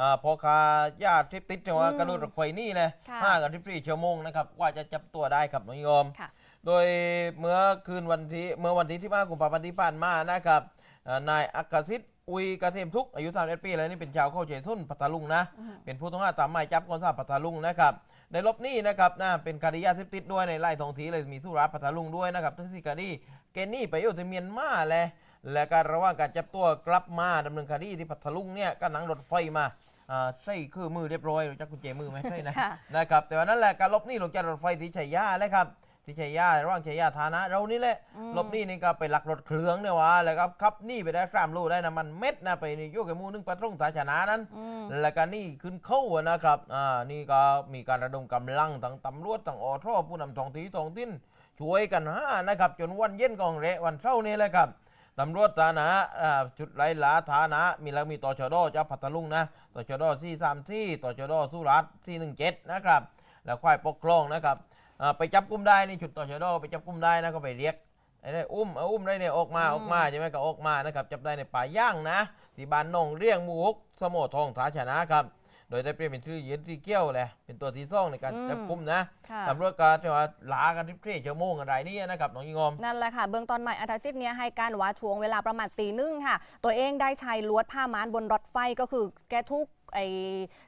อ่าพอคาญาติทิพติดจังหวะอืมกระโดดรถไฟนี่เลยค่ะ ห้ากันที่สี่ชั่วโมงนะครับกว่าจะจับตัวได้ครับน้องโยม ค่ะ โดยเมื่อคืนวันที่เมื่อวันที่ที่5กุมภาพันธ์ที่ผ่านมานะครับเอ่อนายอักษิตอุยกระเทมทุกข์อายุ31ปีแล้วนี่เป็นชาวเข้าเฉยทุนพัทลุงนะ อืม เป็นผู้ต้องหาตามหมายจับกองสาพัทลุงนะครับในลบหนี้นะครับนะเป็นคดียาเสพติดด้วยในไล่ทองทีเลยมีสุราพัทลุงด้วยนะครับทั้งสี่คดีเกณฑ์หนี่ไปอยู่ที่เมียนมาแหละและการระหว่างการจับตัวกลับมาดำเนินคดีที่พัทลุงเนี่ยก็นั่งรถไฟมา อ่าใส่คือมือเรียบร้อยรู้จักกุญแจมือไหมใช่นะ ค่ะ นะครับแต่ว่านั่นแหละการลบหนี้ลงจากรถไฟที่ชัยยาเลยครับที่ชัยยาระหว่างชัยยาธานะ เรานี่แหละอืมลบหนี้นี่ก็ไปหลักรถเครื่องเนี่ยวะแล้วก็ขับหนี้ไปได้สามโลได้น้ำมันเม็ดนะไปนี่โยกกับหมูนึงปะตรงตาชนะนั้น อืม แล้วก็นี่ขึ้นเข้าอะนะครับ อ่า นี่ก็มีการระดมกำลังทั้งตำรวจทั้งอทผู้นำท้องที่ท้องถิ่นช่วยกันหานะครับ จนวันเย็นกองเระวันเช้าร์นี่แหละครับ ตำรวจฐานะอ่าจุดไล่ลาฐานะ มีแล้วมีตชดเจ้าพัทลุงนะตชดที่สามที่ตชดสุรัตน์ที่หนึ่งเจ็ดนะครับ แล้วควายปกครองนะครับอ่าไปจับกุมได้นี่ชุดตชดไปจับกุมได้นะก็ไปเรียกไอ้นี่อุ้มเอาอุ้มได้เนี่ยออกมาอืมออกมาใช่ไหมก็ออกมานะครับจับได้ในป่าย่างนะที่บ้านหนองเรียงหมูฮกสมอทองท้าชนะครับ โดยได้เปลี่ยนเป็นชื่อเย็นที่เกี้ยวแหละเป็นตัวที่ซ่องในการอืมจับกุมนะค่ะตำรวจก็จะว่าลากันที่เพรชั่วโมงอะไรนี่นะครับน้องยิงอมนั่นแหละค่ะเบื้องต้นใหม่อัธซิตเนี่ยให้การว่าช่วงเวลาประมาณตีหนึ่งค่ะ ตัวเองได้ใช้ลวดผ้าม้านบนรถไฟก็คือแกทุก ไอ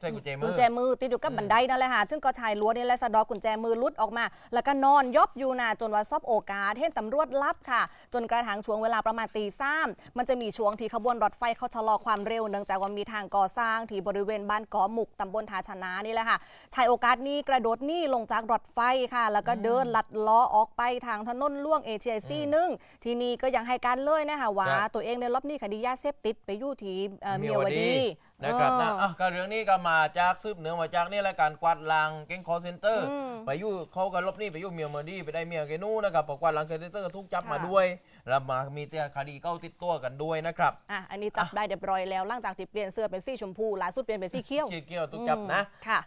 ใช่กุญแจมือ กุญแจมือติดอยู่กับอืมบันไดนั่นแหละค่ะซึ่งก็ชายลวดนี่แหละสะดอกกุญแจมือหลุดออกมา แล้วก็นอนยอบอยู่นะจนว่าซอบโอกาสเห็นตำรวจรับค่ะ จนกระทั่งช่วงเวลาประมาณตีสามมันจะมีช่วงที่ขบวนรถไฟเขาชะลอความเร็วเนื่องจากว่ามีทางก่อสร้างที่บริเวณบ้านกอหมุกตำบลทาชนะนี่แหละค่ะชายโอกาสนี้กระโดดหนี่ลงจากรถไฟค่ะ แล้วก็เดินลัดล้อออกไปทางถนนล่วงเอเชียซีหนึ่งทีนี้ก็ยังให้การเลยนะคะว่าครับตัวเองในรอบนี้คดียาเสพติดไปอยู่ที่เอ่อเมียวดีนะครับนะเอออะก็เรื่องนี้ก็มาจากสืบเนืองมาจากนี่แหละการกวาดล้างแก๊งคอร์เซนเตอร์ อืมไปอยู่เขาก็ลบหนี่ไปอยู่เมียเมอร์ดี้ไปได้เมียเกนูนะครับพอกวาดล้างคอร์เซนเตอร์ก็ทุกจับมาค่ะ ด้วยแล้วมามีแต่คดีเก้าติดตัวกันด้วยนะครับ อะอันนี้จับได้เรียบร้อยแล้วหลังจากที่เปลี่ยนเสื้อเป็นสีชมพูล่าสุดเปลี่ยนเป็นสีเขียวเกี่ยวๆทุกจับนะอืมค่ะ